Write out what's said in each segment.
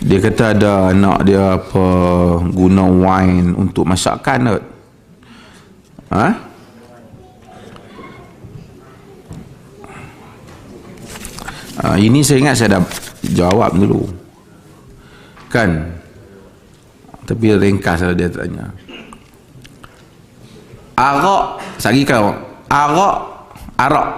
Dia kata ada anak dia apa guna wine untuk masakan kot. Ha? Ha, ini saya ingat saya dah jawab dulu. Kan? Tapi ringkas lah dia tanya. Arak, sagi kau. Arak, arak.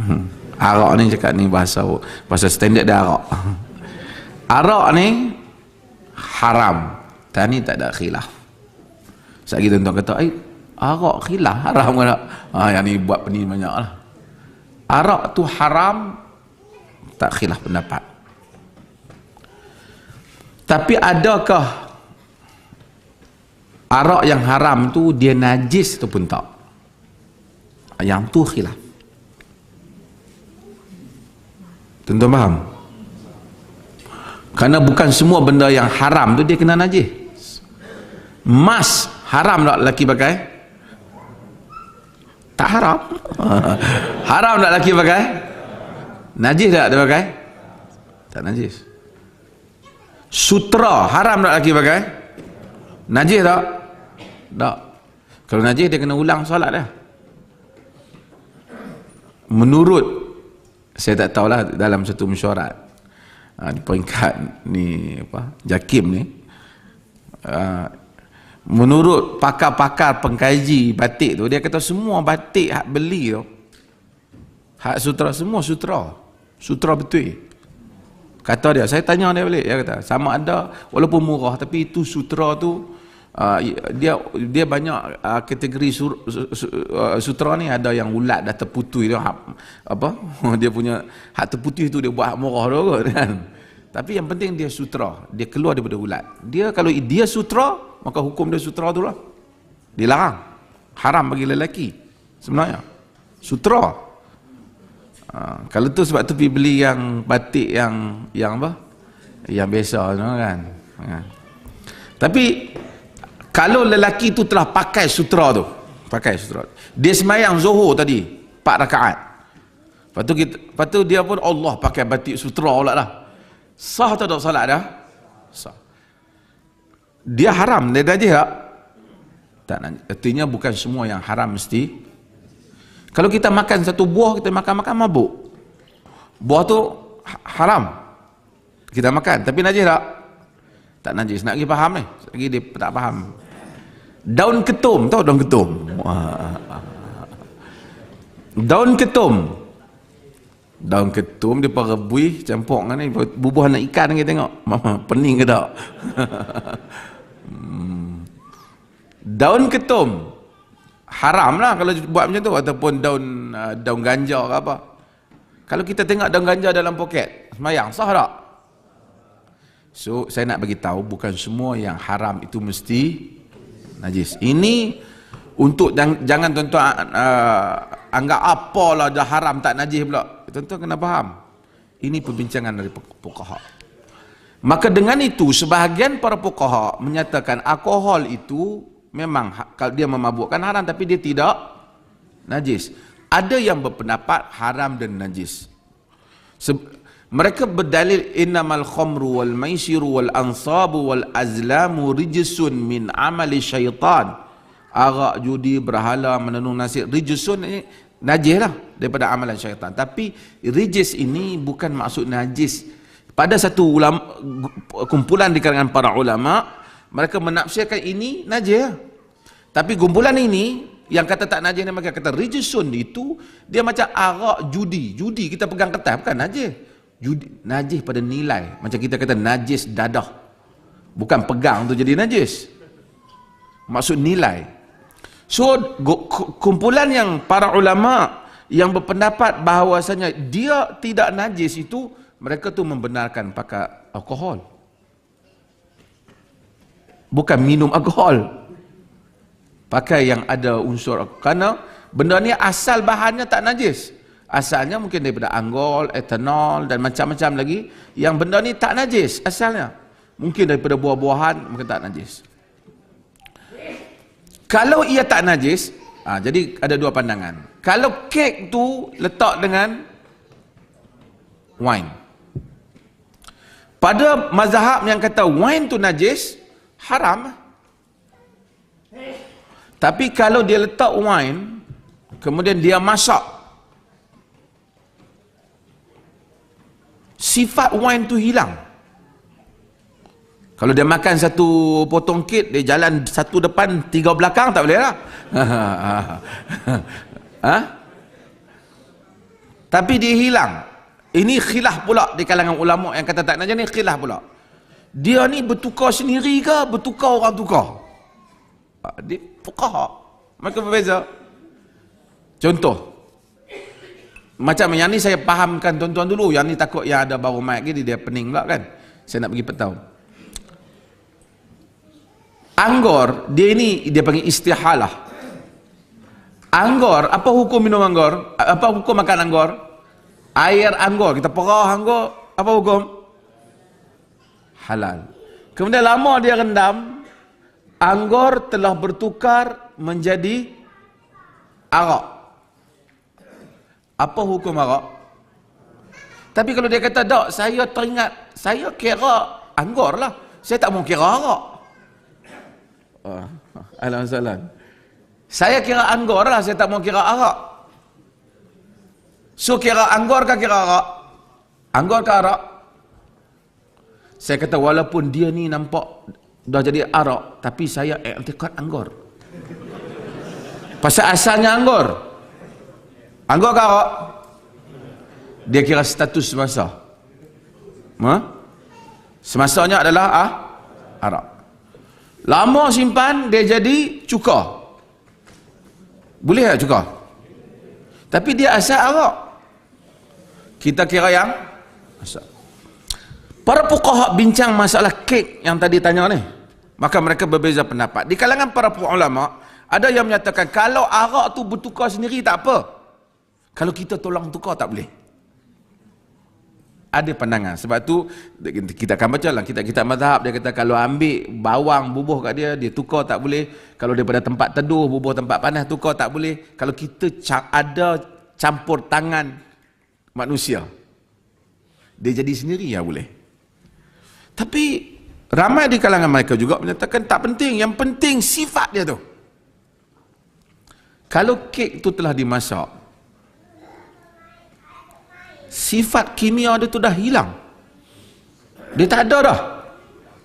Hmm. Arak ni cakap ni bahasa bahasa standard dia arak. Arak ni haram. Tani tak ada khilaf. Sagi tuan-tuan kata, "Eh, arak khilaf haram ke tak?" Ha, yang ni buat pening banyak lah. Arak tu haram tak khilaf pendapat. Tapi adakah arak yang haram tu dia najis ataupun tak? Yang tu khilaf. Tuan-tuan faham? Kerana bukan semua benda yang haram tu dia kena najis. Mas haram tak lelaki pakai? Tak haram. haram tak lelaki pakai? Najis tak dia pakai? Tak najis. Sutra haram tak lelaki pakai? Najis tak? Tak. Kalau najis dia kena ulang solat dia. Menurut saya tak tahulah dalam satu mesyuarat uh, di peringkat ni apa Jakim ni uh, menurut pakar-pakar pengkaji batik tu dia kata semua batik hak beli tu hak sutra semua sutra sutra betul. Kata dia saya tanya dia balik. Dia kata sama ada walaupun murah tapi itu sutra tu Uh, dia dia banyak uh, kategori sur, su, uh, sutra ni. Ada yang ulat dah terputui dia apa? Dia punya hak terputih tu dia buat hak murah tu kan? Tapi yang penting dia sutra. Dia keluar daripada ulat. Dia kalau dia sutra maka hukum dia sutra tu lah. Dilarang. Haram bagi lelaki sebenarnya. Sutra. Uh, kalau tu sebab tu pergi beli yang batik yang yang apa? Yang biasa kan. Uh. tapi kalau lelaki tu telah pakai sutra tu pakai sutra dia semayang zuhur tadi 4 rakaat. Lepas tu, kita, lepas tu dia pun Allah pakai batik sutra pula lah. Sah atau tak salat dah? Sah. Dia haram dia najis tak tak artinya bukan semua yang haram mesti. Kalau kita makan satu buah kita makan-makan mabuk. Buah tu haram. Kita makan tapi najis tak? Tak najis. Nak pergi faham ni? Lagi dia tak faham daun ketum tahu daun ketum? Daun ketum. Daun ketum dia rebui campur dengan ni. Bubuh anak ikan kita tengok. Pening ke tak? Hmm. daun ketum. Haram lah kalau buat macam tu. Ataupun daun daun ganja ke apa. Kalau kita tengok daun ganja dalam poket semayang sah tak? So saya nak bagi tahu bukan semua yang haram itu mesti najis. Ini untuk jangan tuan-tuan uh, anggap apalah dah haram tak najis pula. Tuan-tuan kena faham. Ini perbincangan dari fuqaha. Maka dengan itu sebahagian para fuqaha menyatakan alkohol itu memang ha, kalau dia memabukkan haram tapi dia tidak najis. Ada yang berpendapat haram dan najis. Mereka berdalil innamal khamru wal maisiru wal ansabu wal azlamu rijsun min amali syaitan. Arak, judi, berhala, menenung nasib. Rijsun ini najis lah daripada amalan syaitan. Tapi rijis ini bukan maksud najis. Pada satu ulama, kumpulan di kalangan para ulama, mereka menafsirkan ini najis lah. Tapi kumpulan ini, yang kata tak najis, mereka kata rijsun itu, dia macam arak, judi. Judi kita pegang ketat, bukan najis najis pada nilai. Macam kita kata najis dadah. Bukan pegang tu jadi najis. Maksud nilai. So kumpulan yang para ulama yang berpendapat bahawasanya dia tidak najis itu mereka tu membenarkan pakai alkohol. Bukan minum alkohol. Pakai yang ada unsur kerana benda ni asal bahannya tak najis asalnya mungkin daripada anggol, etanol dan macam-macam lagi yang benda ni tak najis asalnya. Mungkin daripada buah-buahan mungkin tak najis. Kalau ia tak najis ha, jadi ada dua pandangan. Kalau kek tu letak dengan wine. Pada mazhab yang kata wine tu najis haram. Tapi kalau dia letak wine kemudian dia masak sifat wine tu hilang kalau dia makan satu potong kek, dia jalan satu depan, tiga belakang, tak boleh lah. ha? Tapi dia hilang. Ini khilaf pula di kalangan ulama yang kata tak najis ni khilaf pula. Dia ni bertukar sendiri ke bertukar orang tukar? Dia fuqaha. Mereka berbeza. Contoh. Macam yang ni saya fahamkan tuan-tuan dulu. Yang ni takut yang ada baru mic ni dia pening pula kan. Saya nak pergi petau. Anggor, dia ini dia panggil istihalah. Anggor, apa hukum minum anggor? Apa hukum makan anggor? Air anggor, kita perah anggor, apa hukum? Halal. Kemudian lama dia rendam, anggor telah bertukar menjadi arak. Apa hukum arak? Tapi kalau dia kata, tak, saya teringat, saya kira anggor lah. Saya tak mau kira arak. Oh, Alhamdulillah. Saya kira anggor lah, saya tak mau kira arak. So kira anggor ke kira arak? Anggor ke arak? Saya kata walaupun dia ni nampak dah jadi arak, tapi saya iktikad anggor. Pasal asalnya anggor. Anggor ke arak? Dia kira status semasa. Ha? Semasanya adalah ah, arak. Lama simpan dia jadi cuka. Boleh tak cuka? Tapi dia asal arak. Kita kira yang asal. Para fuqaha bincang masalah kek yang tadi tanya ni. Maka mereka berbeza pendapat. Di kalangan para ulama ada yang menyatakan kalau arak tu bertukar sendiri tak apa. Kalau kita tolong tukar tak boleh. Ada pandangan. Sebab tu kita akan baca lah kita kita mazhab. Dia kata kalau ambil bawang bubuh kat dia dia tukar tak boleh. Kalau daripada tempat teduh bubuh tempat panas tukar tak boleh. Kalau kita ada campur tangan manusia dia jadi sendiri ya boleh. Tapi ramai di kalangan mereka juga menyatakan tak penting. Yang penting sifat dia tu. Kalau kek tu telah dimasak sifat kimia dia tu dah hilang. Dia tak ada dah.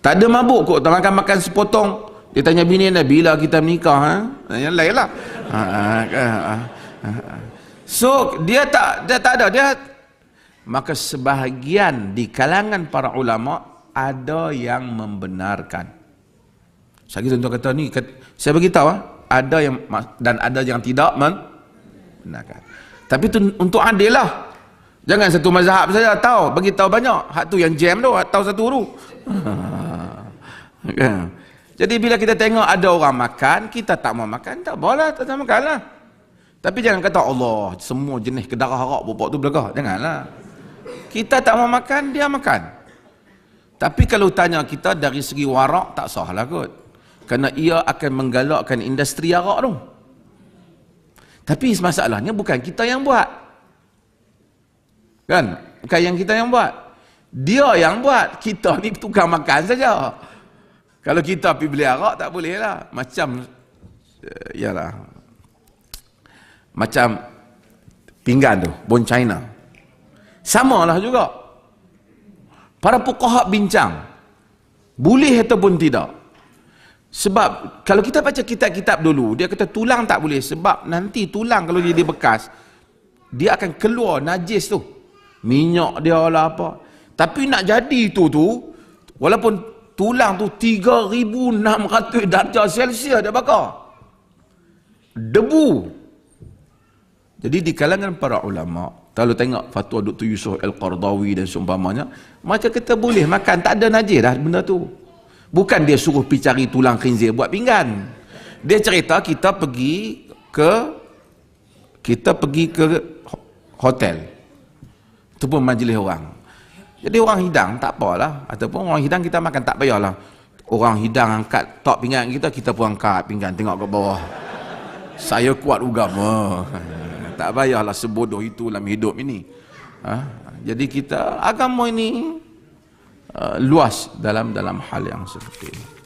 Tak ada mabuk kok tak makan makan sepotong. Dia tanya bini dia bila kita menikah ha? yang lain lah. Ha, ha, ha, so dia tak dia tak ada. Dia maka sebahagian di kalangan para ulama ada yang membenarkan. Saya tuan-tuan kata ni saya beritahu ada yang dan ada yang tidak membenarkan tapi tu untuk adil lah Jangan satu mazhab saja tahu, bagi tahu banyak. Hak tu yang jam tu, tahu satu huruf. Kan? Jadi bila kita tengok ada orang makan, kita tak mau makan, tak boleh tak mau makan lah. Tapi jangan kata Allah, semua jenis kedarah harak bubuk tu belakang. Janganlah. Kita tak mau makan, dia makan. Tapi kalau tanya kita dari segi warak, tak sah lah kot. Kerana ia akan menggalakkan industri harak tu. Tapi masalahnya bukan kita yang buat. Kan? Bukan yang kita yang buat. Dia yang buat. Kita ni tukang makan saja. Kalau kita pergi beli arak, tak boleh lah. Macam, uh, yalah. Macam pinggan tu, Bon China. Sama lah juga. Para pukahak bincang. Boleh ataupun tidak. Sebab kalau kita baca kitab-kitab dulu, dia kata tulang tak boleh. Sebab nanti tulang kalau jadi bekas, dia akan keluar najis tu minyak dia lah apa. Tapi nak jadi tu tu walaupun tulang tu 3600 darjah celsius dia bakar. Debu. Jadi di kalangan para ulama kalau tengok fatwa Dr. Yusuf Al-Qardawi dan seumpamanya macam kita boleh makan. Tak ada najis dah benda tu. Bukan dia suruh pergi cari tulang khinzir buat pinggan. Dia cerita kita pergi ke kita pergi ke hotel itu pun majlis orang. Jadi orang hidang tak apalah. Ataupun orang hidang kita makan tak payahlah. Orang hidang angkat top pinggan kita, kita pun angkat pinggan tengok ke bawah. Saya kuat agama. tak payahlah sebodoh itu dalam hidup ini. Ha? Jadi kita agama ini uh, luas dalam dalam hal yang seperti ini